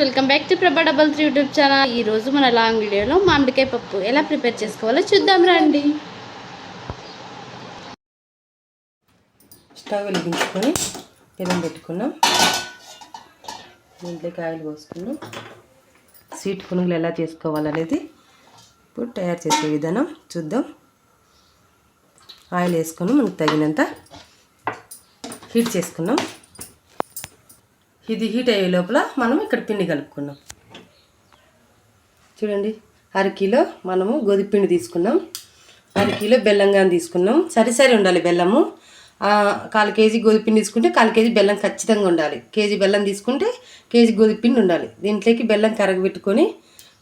Welcome back to Prabha double three YouTube channel. ఈ రోజు మన లాంగ్ వీడియోలో మామిడికాయ పప్పు ఎలా ప్రిపేర్ చేసుకోవాలో చూద్దాం రండి. స్టవ్ వెలిగించుకొని పెనం పెట్టుకున్నాం. దీంట్లోకి ఆయిల్ పోసుకున్నాం. స్వీట్ పునుగులు ఎలా చేసుకోవాలనేది ఇప్పుడు తయారు చేసే విధానం చూద్దాం. ఆయిల్ వేసుకొని మనకు తగినంత హీట్ చేసుకున్నాం. ఇది హీట్ అయ్యే లోపల మనం ఇక్కడ పిండి కలుపుకున్నాం. చూడండి అరకిలో మనము గోధుమ పిండి తీసుకున్నాం. అరకిలో బెల్లంగా బెల్లం కానీ తీసుకున్నాం. సరి సరి ఉండాలి బెల్లము. కాలు కేజీ గోధుమ పిండి తీసుకుంటే కాలు కేజీ బెల్లం ఖచ్చితంగా ఉండాలి. కేజీ బెల్లం తీసుకుంటే కేజీ గోధుమ పిండి ఉండాలి. దీంట్లోకి బెల్లం కరగబెట్టుకొని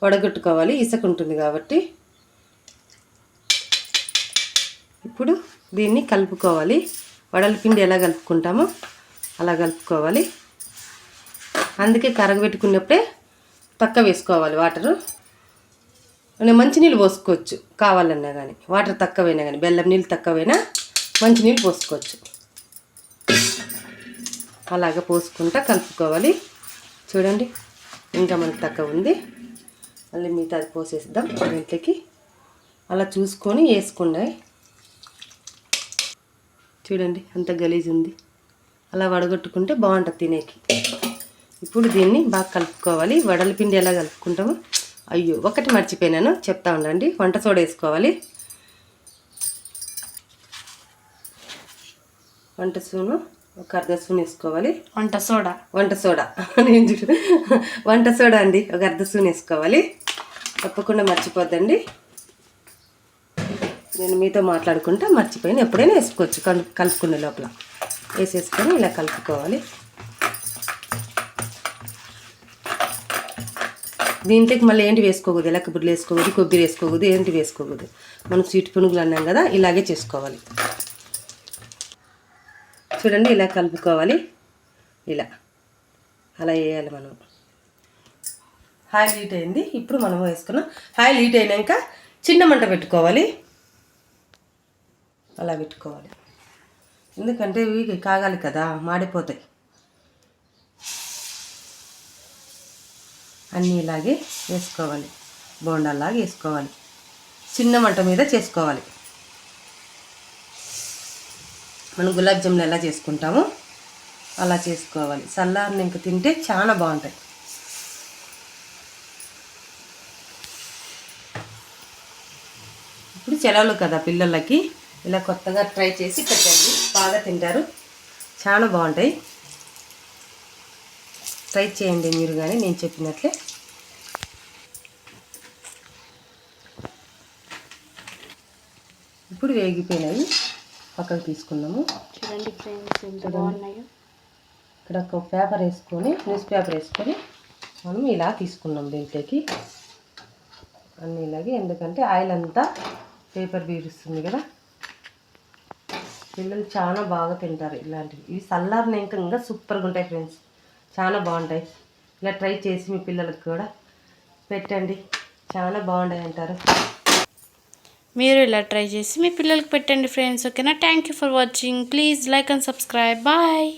వడగొట్టుకోవాలి. ఇసుక ఉంటుంది కాబట్టి. ఇప్పుడు దీన్ని కలుపుకోవాలి. వడల పిండి ఎలా కలుపుకుంటామో అలా కలుపుకోవాలి. అందుకే కరగబెట్టుకున్నప్పుడే తక్కువ వేసుకోవాలి వాటరు. మంచినీళ్ళు పోసుకోవచ్చు కావాలన్నా కానీ వాటర్ తక్కువైనా కానీ బెల్లం నీళ్ళు తక్కువైనా మంచినీళ్ళు పోసుకోవచ్చు. అలాగ పోసుకుంటా కలుపుకోవాలి. చూడండి ఇంకా మనకు తక్కువ ఉంది. మళ్ళీ మిగతా అది పోసేద్దాం దీంట్లోకి అలా చూసుకొని వేసుకుండే. చూడండి అంత గలీజ్ ఉంది అలా వడగొట్టుకుంటే బాగుంటుంది తినేకి. ఇప్పుడు దీన్ని బాగా కలుపుకోవాలి. వడల పిండి ఎలా కలుపుకుంటామో అయ్యో ఒకటి మర్చిపోయినాను. చెప్తా ఉండండి. వంట సోడా వేసుకోవాలి. వంట స్పూను ఒక అర్ధ స్పూన్ వేసుకోవాలి. వంట సోడా. వంట సోడా. నేను చూడు. వంట సోడా అండి. ఒక అర్ధ స్పూన్ వేసుకోవాలి. తప్పకుండా మర్చిపోద్దండి. నేను మీతో మాట్లాడుకుంటా మర్చిపోయిన. ఎప్పుడైనా వేసుకోవచ్చు. కలు కలుపుకునే లోపల. వేసేసుకొని ఇలా కలుపుకోవాలి. దీంట్లోకి మళ్ళీ ఏంటి వేసుకోకూడదు? ఎలక బుడ్లు వేసుకోకూడదు కొబ్బరి వేసుకోకూడదు ఏంటి వేసుకోకూడదు. మనం స్వీట్ పునుగులు అన్నాం కదా ఇలాగే చేసుకోవాలి. చూడండి ఇలా కలుపుకోవాలి. ఇలా. అలా వేయాలి మనం. హాయిల్ హీట్ అయింది. ఇప్పుడు మనం వేసుకున్నాం హాయిల్ హీట్ అయినాక చిన్న మంట పెట్టుకోవాలి. అలా పెట్టుకోవాలి. ఎందుకంటే ఇవి కాగాలి కదా మాడిపోతాయి. అన్నీ ఇలాగే వేసుకోవాలి. బోండాలాగా వేసుకోవాలి. చిన్న మంట మీద చేసుకోవాలి. మనం గులాబ్ జామున్ ఎలా చేసుకుంటామో అలా చేసుకోవాలి. చల్లారిని ఇంక తింటే చాలా బాగుంటాయి. ఇప్పుడు సెలవులు కదా పిల్లలకి ఇలా కొత్తగా ట్రై చేసి పెట్టండి. బాగా తింటారు. చాలా బాగుంటాయి. ట్రై చేయండి మీరు కానీ నేను చెప్పినట్లే. ఇప్పుడు వేగిపోయినాయి పక్కకు తీసుకున్నాము చూడండి ఫ్రెండ్స్ ఎంత బాగున్నాయో. ఇక్కడ ఒక పేపర్ వేసుకొని న్యూస్ పేపర్ వేసుకొని మనం ఇలా తీసుకున్నాం దీంట్లోకి. అన్నీ ఇలాగే ఎందుకంటే ఆయిల్ అంతా పేపర్ బీరుస్తుంది కదా. పిల్లలు చాలా బాగా తింటారు ఇలాంటివి. ఇవి చల్లారిన ఇంకా ఇంకా సూపర్గా ఉంటాయి ఫ్రెండ్స్. చాలా బాగుంటాయి. ఇలా ట్రై చేసి మీ పిల్లలకు కూడా పెట్టండి. చాలా బాగుంటాయి అంటారు. మీరు ఇలా ట్రై చేసి మీ పిల్లలకి పెట్టండి ఫ్రెండ్స్ ఓకేనా? Thank you for watching please like and subscribe bye